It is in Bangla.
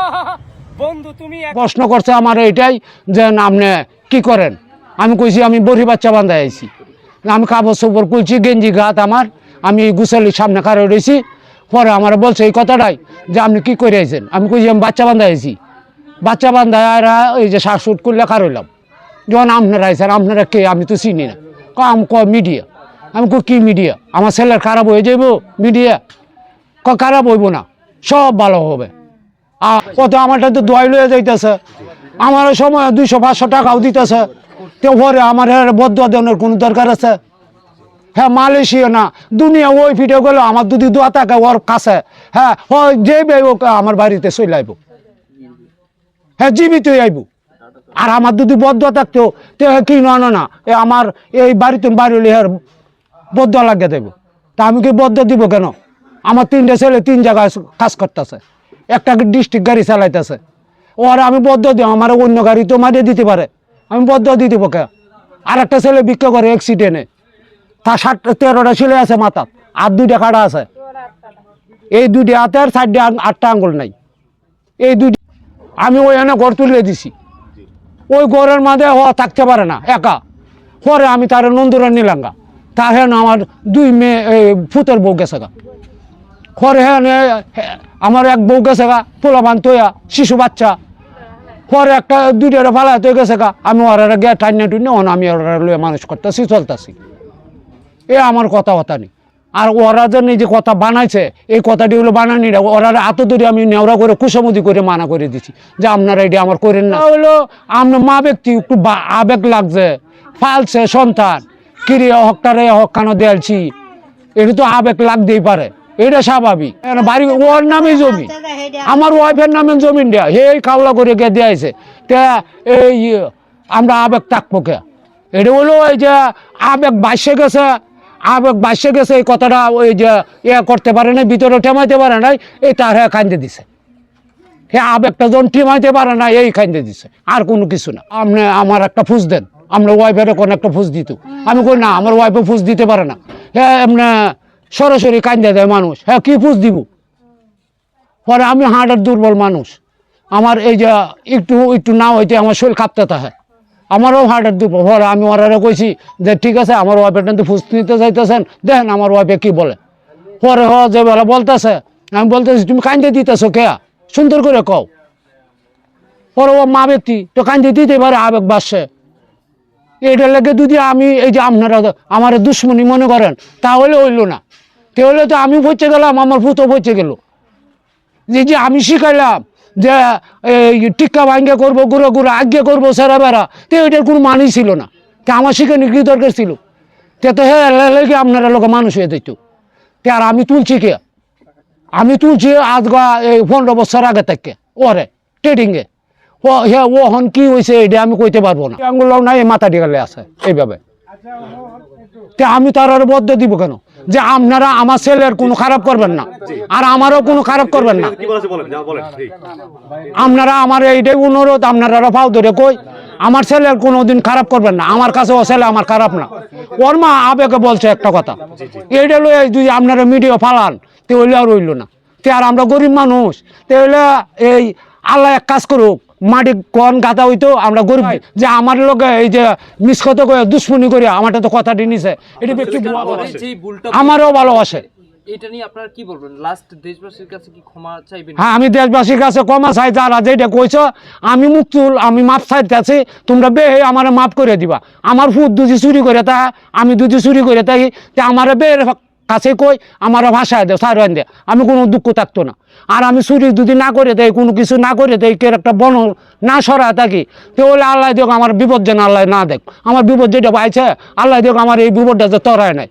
বন্ধু, তুমি প্রশ্ন করছে আমার এইটাই যে, আপনি কি করেন? আমি কইছি, আমি বড়ি বাচ্চা বান্ধা আইছি। আমি কাপড় চোপড় খুলছি গেঞ্জি, গাত আমার। আমি গুছালির সামনে কারও রয়েছি পরে আমার বলছে এই কথাটাই যে, আপনি কি করে আইছেন? আমি কইছি, আমি বাচ্চা বান্ধা আইছি। বাচ্চা বান্ধা আর এই যে শ্বাসুট করলে কারোলাম যখন আপনারা আইছেন, আপনারা কে? আমি তো চিনি না। ক আমি ক মিডিয়া? আমি কই, কি মিডিয়া? আমার ছেলের খারাপ হয়ে যাইব, মিডিয়া? ক খারাপ হইব না, সব ভালো হবে। আর কত আমারটা তো দোয়াই লয়ে যাইতেছে। আমার সময় দুইশো, পাঁচশো টাকাও দিতেছে। তো পরে আমার বদ্ধ দেওয়ার কোনো দরকার আছে? হ্যাঁ মালয়েশিয়া না। দুনিয়া ওই ফিটে গেলে আমার যদি দোয়া থাকে, ওর কাছে। হ্যাঁ হয় যে বে ওকে আমার বাড়িতে চলে আইব। হ্যাঁ জীবিতই আইব। আর আমার যদি বদ্ধ থাকতো, তো কি নয় না এ আমার এই বাড়িতে বাড়ি আর বদ্ধ লাগিয়ে দেব তা আমি কি বদ্ধ দিব কেন? আমার তিনটে ছেলে তিন জায়গায় কাজ করতেছে। একটা ডিস্ট্রিক্ট গাড়ি চালাইতেছে। ওর আমি বদ্ধ দিই, আমার অন্য গাড়ি তো মারিয়ে দিতে পারে। আমি বদ্ধ দিয়ে দিব কে? আর একটা ছেলে বিক্রি করে অ্যাক্সিডেন্টে তার ষাট তেরোটা ছেলে আছে মাথা আর দুইটা কাটা আছে। এই দুইটা হাতে আর আং- আটটা আঙ্গুল নাই। এই দুইটা আমি ওই এনে ঘর তুলে দিছি। ওই ঘরের মাঝে ও থাকতে পারে না, একা। পরে আমি তার নন্দুরা নিলাঙ্গা হেন আমার দুই মেয়ে, এই ফুতের বউ গেছে গা। পরে হেন আমার এক বউ গেছে গা পোলা বান্ধয়া শিশু বাচ্চা। পরে একটা দুইটা ফালা তো গেছে গা আমি ওরা গিয়ে টাইনে টুইনে অন আমি ওরা লয়ে মানুষ করতেছি চলতেছি। এ আমার কথা কথা নেই। আর ওরা যে নিজে কথা বানাইছে এই কথাটি হলো বানানি না ওরা এত দূরে আমি নেওড়া করে কুসমুদি করে মানা করে দিছি যে আপনারা এটা আমার করেন না। হলো আপনার মা ব্যক্তি একটু আবেগ লাগছে ফালছে সন্তান কিরে হকটারে হকানো দেয়ালছি এটা তো আবেগ লাগতেই পারে। এটা স্বাভাবিক। বাড়ি ওর নামে জমি। আমার ওয়াইফের নামে জমিন দেয়া হে কাউলা করে গে দিয়েছে। তে এই আমরা আবেগ থাকব কে? এটা হলো ওই যে আবেগ বাসে গেছে। আবেগ বাসে গেছে, এই কথাটা ওই যে ইয়ে করতে পারে না ভিতরে ঠেমাইতে পারে নাই এই তার হ্যাঁ কান্দে দিছে। হে আবেগটা যখন ঠেমাইতে পারে না এই কান্দে দিছে। আর কোনো কিছু না। আপনি আমার একটা ফুস দেন। আমরা ওয়াইফের কোনো একটা ফুস দিত। আমি কই না, আমার ওয়াইফে ফুস দিতে পারে না। হ্যাঁ এমনি সরাসরি কান্দে দেয় মানুষ। হ্যাঁ কি ফুস দিব? পরে আমি হার্টের দুর্বল মানুষ। আমার এই যে একটু একটু না হইতে আমার শরীর কাঁপতে থাকে। আমারও হার্টের দুর্বল। পরে আমি ওরা কইছি যে, ঠিক আছে, আমার ওয়াইফের কিন্তু ফুস নিতে চাইতেছেন দেখেন আমার ওয়াইফে কি বলে। পরে হ যে বেলা, বলতেছে। আমি বলতেছি, তুমি কান্দে দিতেছো কে? সুন্দর করে কও। পরে ও মা ব্যক্তি, তো কান্দে দিতে পারে আবেগ বাসছে এটা লেগে যদি আমি এই যে আপনারা আমার দুশ্মনী মনে করেন, তাহলে হইল না। তাহলে তো আমি বসে গেলাম, আমার ভূতও বসে গেল। যে যে আমি শিখাইলাম যে টিক্কা ভাঙ্গে করব, গুঁড়ো গুঁড়ো আজ্ঞে করব, সেরা বেড়া। তো এটার কোনো মানই ছিল না। তা আমার শিখানি কি দরকার ছিল? তে তো হ্যাঁ লেগে আপনারা লোক মানুষ হয়ে দিত তে আর আমি তুলছি কে? আমি তুলছি আজ গা, এই পনেরো বছর আগে থেকে, ওরে ট্রেডিংয়ে ও হ্যাঁ ও হন কি হয়েছে এটা আমি কইতে পারব না। আঙ্গুল নাই মাথা টিকালে আছে, এইভাবে। তে আমি তার আর বদ্ধ দিব কেন? যে আপনারা আমার ছেলের কোনো খারাপ করবেন না। আর আমারও কোনো খারাপ করবেন না। আপনারা আমার এইটাই অনুরোধ আপনারা ফাও ধরে কই আমার ছেলের কোনো দিন খারাপ করবেন না। আমার কাছে ও ছেলে আমার খারাপ না। ওর মা আবেগে বলছে একটা কথা। এইটা লই যদি আপনারা মিডিয়া ফালান তে হইলে আর রইল না। তে আর আমরা গরিব মানুষ তে হইলে এই আল্লাহ এক কাজ করুক মাটি কন গাদা হইতো আমরা গরিব। যে আমার লোকে এই যে মিসকত করে দুশ্মনী করে আমারটা তো কথাটি নিছে এটা ব্যক্তি আমারও ভালোবাসে। এটা নিয়ে আপনারা কি বলবেন? লাস্ট দেশবাসীর কাছে কি ক্ষমা চাইবেন? হ্যাঁ আমি দেশবাসীর কাছে ক্ষমা চাই যারা যেটা কইছ আমি মুক্তুল আমি মাপ চাইতেছি তোমরা বে আমার মাফ করে দিবা। আমার ফুট দুজি চুরি করে তা আমি দুজি চুরি করে থাকি তা আমার বে কাছে কই? আমার ভাষায় দেও সার দে। আমি কোনো দুঃখ থাকতো না। আর আমি চুরি যদি না করে দেয় কোনো কিছু না করে দেয় কে একটা বন না সরা থাকি বলে আল্লাহ দেখ আমার বিপদ যেন আল্লাহ না দেখ। আমার বিপদ যেটা পাইছে, আল্লাহ দেখ আমার এই বিপদটা যে তরায় নাই।